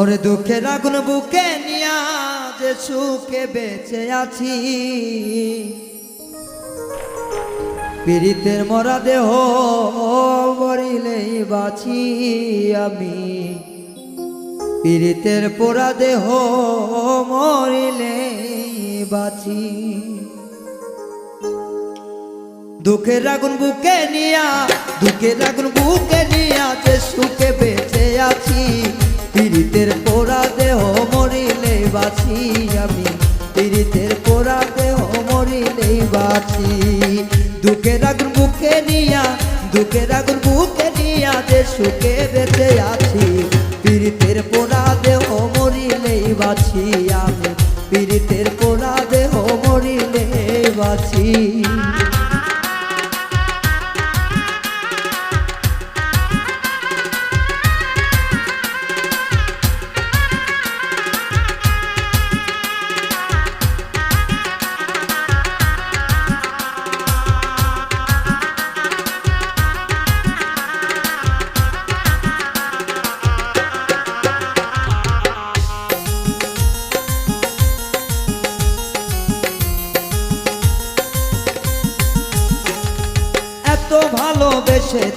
ওরে দুঃখের আগুন বুকে নিয়া যে সুখে বেঁচে আছি। পীড়িতের মরা দেহ মরিলেই বাঁচি আমি। পীড়িতের পোড়া দেহ মরিলেই বাঁচি। দুঃখের আগুন বুকে নিয়া, দুঃখের আগুন বুকে নিয়া যে সুখে সুখে বেঁচে আছি। পীড়িতের পোড়া দেহ মরিলেই বাছি আমি। পীড়িতের পোড়া দেহ মরিলেই বাঁচি।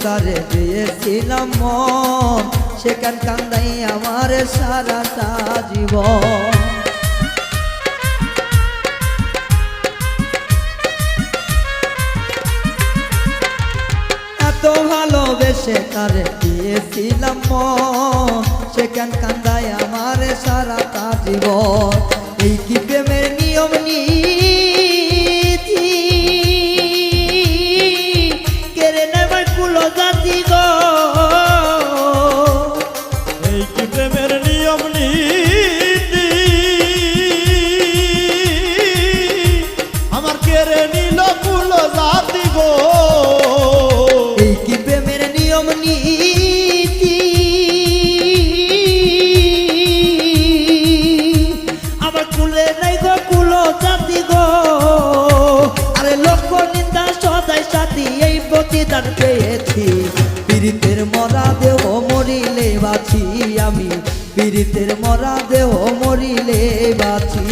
তারে দিয়েছিলাম মন, সেখান কান্দাই আমার সারাটা জীবন। এত ভালোবেসে তারে দিয়েছিলাম মন, সেখান কান্দাই আমার সারাটা জীবন। এই কি প্রেমের নিয়ম নীতি জাতি প্রতিদান পেয়েছি। পীড়িতের মরা দেহ মরিলে বাছি আমি। পীড়িতের মরা দেহ মরিলে বাঁচি।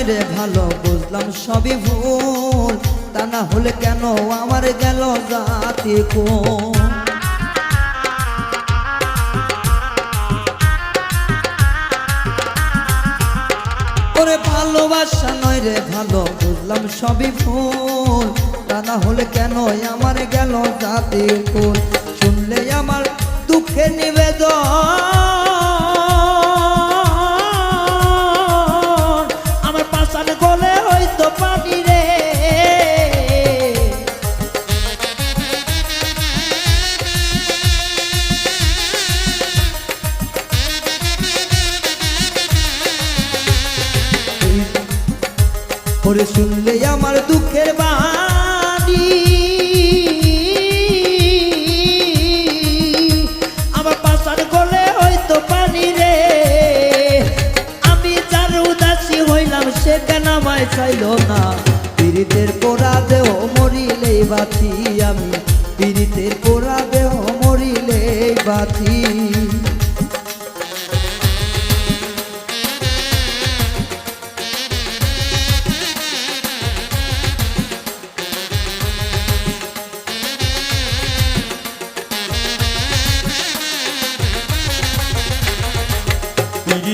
ভালোবাসা রে ভালো, বুঝলাম সবই ভুল। তা না হলে কেন আমার গেল জাতি কোন? ভালোবাসা নয় রে ভালো, বুঝলাম সবই ভুল। তা না হলে কেন আমার গেল জাতি কোন? শুনলে আমার দুঃখে নিবেদন। ওরে শুনলে আমার দুঃখের বাণী। আমার পাশার গলে হয়তো পানি রে। আমি যার উদাসী হইলাম, সে কেন আমায় চাইল না? পীড়িতের পোড়া দেহ মরিলেই বাঁচি আমি। পীড়িতের পোড়া দেহ মরিলেই বাঁচি।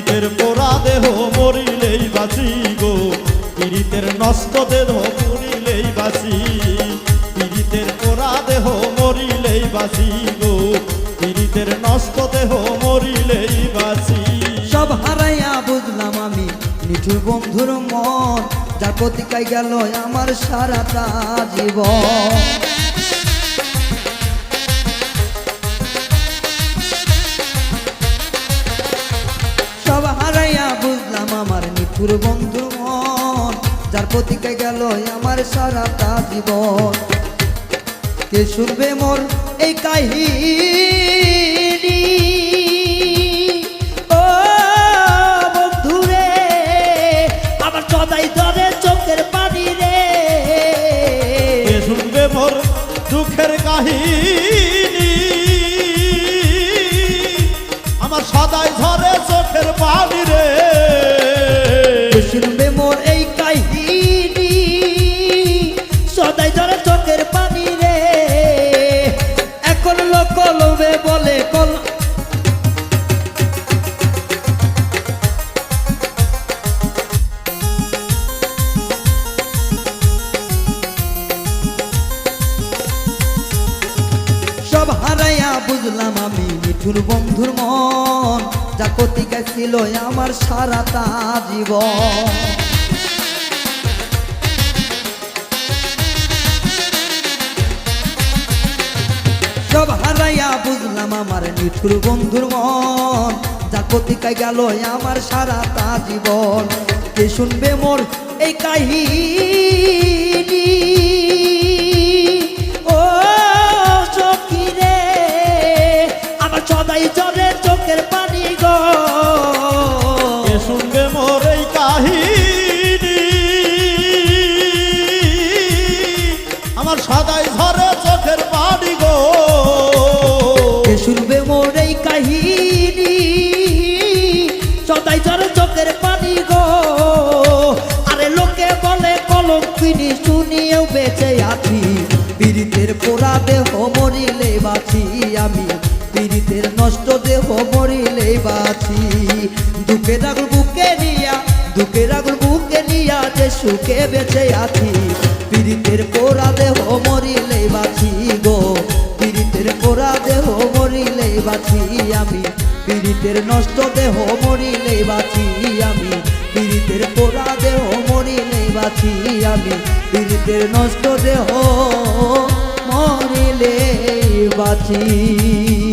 পীড়িতের পোড়া দেহ মরিলেই বাঁচি গো। পীড়িতের নষ্ট দেহ মরিলেই বাঁচি। পীড়িতের পোড়া দেহ মরিলেই বাঁচি গো। পীড়িতের নষ্ট দেহ মরিলেই বাঁচি। সব হারাইয়া বুঝলাম আমি মিঠুর বন্ধুর মন। যার প্রতিকায় গেল আমার সারাটা জীবন। আমার বন্ধু মন, যার প্রতীকে গেল আমার সারাটা জীবন। কে শুনবে মোর এই কাহিনী? ও বন্ধুরে, আমার সদাই ধরে বুঝলাম আমি মিঠুর বন্ধুর মন। যা কতিকা ছিল আমার সারাটা জীবন। সব হারাইয়া বুঝলাম আমার নিঠুর বন্ধুর মন। যা কতিকায় গেল আমার সারাটা জীবন। কে শুনবে মোর এই কাহিনী? কিনি শুনিয়েও বেঁচে আছি। পীড়িতের পোড়া দেহ মরিলে বাঁচি আমি। পীড়িতের নষ্ট দেহ মরিলে বাঁচি। দুঃখে রাগুল বুকে নিয়া, দুঃখে রাগুল বুকে নিয়া যে সুখে বেঁচে আছি। পীড়িতের পোড়া দেহ মরিলে বাঁচি গো। পীড়িতের পোড়া দেহ মরিলে বাঁচি আমি। পীড়িতের নষ্ট দেহ মরিলে বাঁচি আমি। পীড়িতের পোড়া দেহ মরিলে বাঁচি আমি। পীড়িতের নষ্ট দেহ মরিলে বাঁচি।